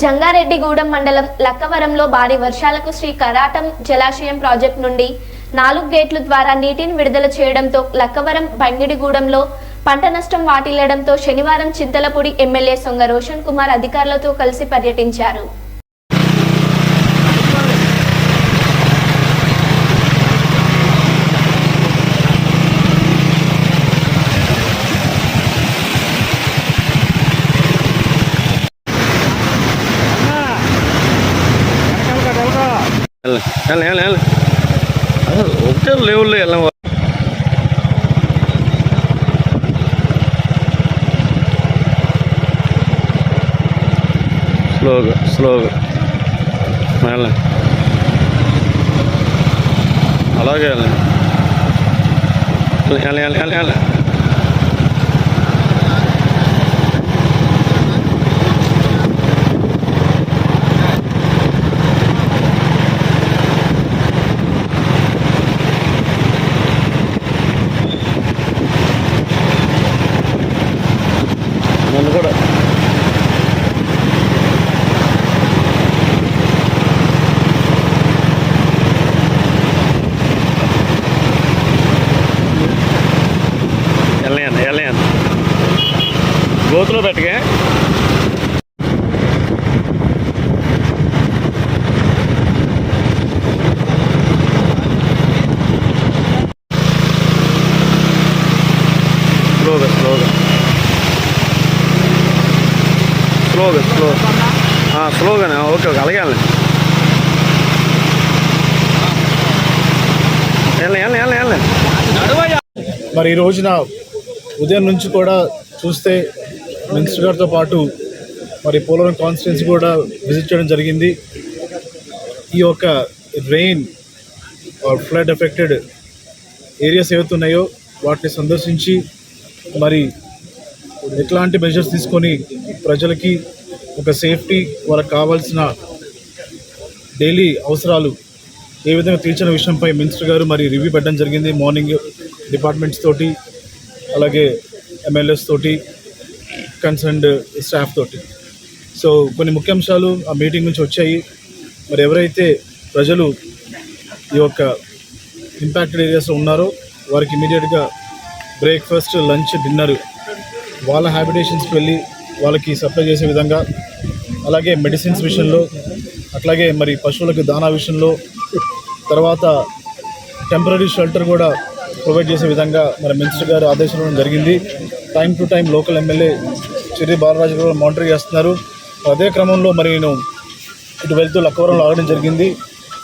జంగారెడ్డిగూడెం మండలం లక్కవరంలో భారీ వర్షాలకు శ్రీ కరాటం జలాశయం ప్రాజెక్టు నుండి నాలుగు గేట్ల ద్వారా నీటిని విడుదల చేయడంతో లక్కవరం బంగిడిగూడెంలో పంట నష్టం వాటిల్లడంతో శనివారం చింతలపూడి ఎమ్మెల్యే సొంగ రోషన్ కుమార్ అధికారులతో కలిసి పర్యటించారు. వెళ్ళ వెళ్ళ వెళ్ళ అసలు ఒకటే లెవెల్లో వెళ్ళం స్లోగా స్లోగా వెళ్ళ అలాగే వెళ్ళండి వెళ్ళ వెళ్ళ వెళ్ళ వెళ్ళ నన్ను కూడా వెళ్ళాను వెళ్ళాను పెట్టగా స్లోగా స్లోగా స్లోగా స్లో స్లోగానే ఓకే ఓకే అలాగే వెళ్ళండి. మరి ఈ రోజున ఉదయం నుంచి కూడా చూస్తే మినిస్టర్ గారితో పాటు మరి పోలవరం కాన్స్టిట్యున్సీ కూడా విజిట్ చేయడం జరిగింది. ఈ యొక్క రెయిన్ ఫ్లడ్ ఎఫెక్టెడ్ ఏరియాస్ ఏవైతున్నాయో వాటిని సందర్శించి మరి ఎట్లాంటి మెజర్స్ తీసుకొని ప్రజలకి ఒక సేఫ్టీ వాళ్ళకి కావాల్సిన డైలీ అవసరాలు ఏ విధంగా తీర్చిన విషయంపై మినిస్టర్ గారు మరి రివ్యూ పెట్టడం జరిగింది. మార్నింగ్ డిపార్ట్మెంట్స్ తోటి అలాగే ఎమ్మెల్యేస్ తోటి కన్సర్న్డ్ స్టాఫ్ తోటి. సో కొన్ని ముఖ్యాంశాలు ఆ మీటింగ్ నుంచి వచ్చాయి. మరి ఎవరైతే ప్రజలు ఈ యొక్క ఇంపాక్టెడ్ ఏరియాస్లో ఉన్నారో వారికి ఇమీడియట్గా బ్రేక్ఫాస్ట్ లంచ్ డిన్నర్ వాళ్ళ హ్యాబిటేషన్స్కి వెళ్ళి వాళ్ళకి సప్లై చేసే విధంగా అలాగే మెడిసిన్స్ విషయంలో అట్లాగే మరి పశువులకు దానా విషయంలో తర్వాత టెంపరీ షెల్టర్ కూడా ప్రొవైడ్ చేసే విధంగా మరి మినిస్టర్ గారు ఆదేశించడం జరిగింది. Time to time local MLA Chirri Balaraju గారు మానిటర్ చేస్తున్నారు. అదే క్రమంలో మరి నేను ఇటు వెళ్తూ లక్కవరంలో ఆగడం జరిగింది.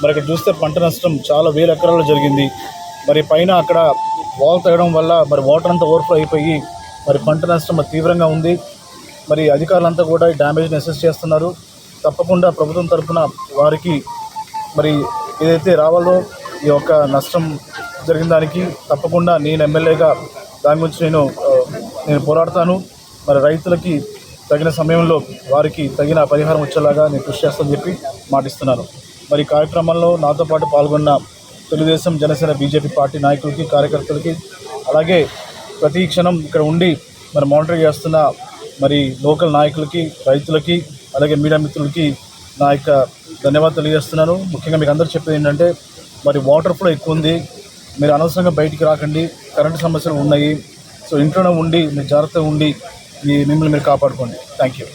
మరి ఇక్కడ చూస్తే పంట నష్టం చాలా వేల ఎకరాల్లో జరిగింది. మరి పైన అక్కడ వాల్ తగ్గడం వల్ల మరి వాటర్ అంతా ఓవర్ఫ్లో అయిపోయి మరి పంట నష్టం మరి తీవ్రంగా ఉంది. మరి అధికారులంతా కూడా ఈ డ్యామేజ్ని అసెస్ చేస్తున్నారు. తప్పకుండా ప్రభుత్వం తరఫున వారికి మరి ఏదైతే రావాలో ఈ యొక్క నష్టం జరిగిన దానికి తప్పకుండా నేను ఎమ్మెల్యేగా దాని గురించి నేను నేను పోరాడతాను. మరి రైతులకి తగిన సమయంలో వారికి తగిన పరిహారం వచ్చేలాగా నేను కృషి చేస్తానని చెప్పి మాటిస్తున్నాను. మరి కార్యక్రమంలో నాతో పాటు పాల్గొన్న తెలుగుదేశం జనసేన బీజేపీ పార్టీ నాయకులకి కార్యకర్తలకి అలాగే ప్రతి క్షణం ఇక్కడ ఉండి మరి మానిటర్ చేస్తున్న మరి లోకల్ నాయకులకి రైతులకి అలాగే మీడియా మిత్రులకి నా యొక్క ధన్యవాదాలు తెలియజేస్తున్నాను. ముఖ్యంగా మీకు అందరూ చెప్పేది ఏంటంటే మరి వాటర్ ఫ్లో ఎక్కువ ఉంది. మీరు అనవసరంగా బయటికి రాకండి. కరెంటు సమస్యలు ఉన్నాయి. సో ఇంట్లోనే ఉండి మీరు జాగ్రత్తగా ఉండి మిమ్మల్ని మీరు కాపాడుకోండి. Thank you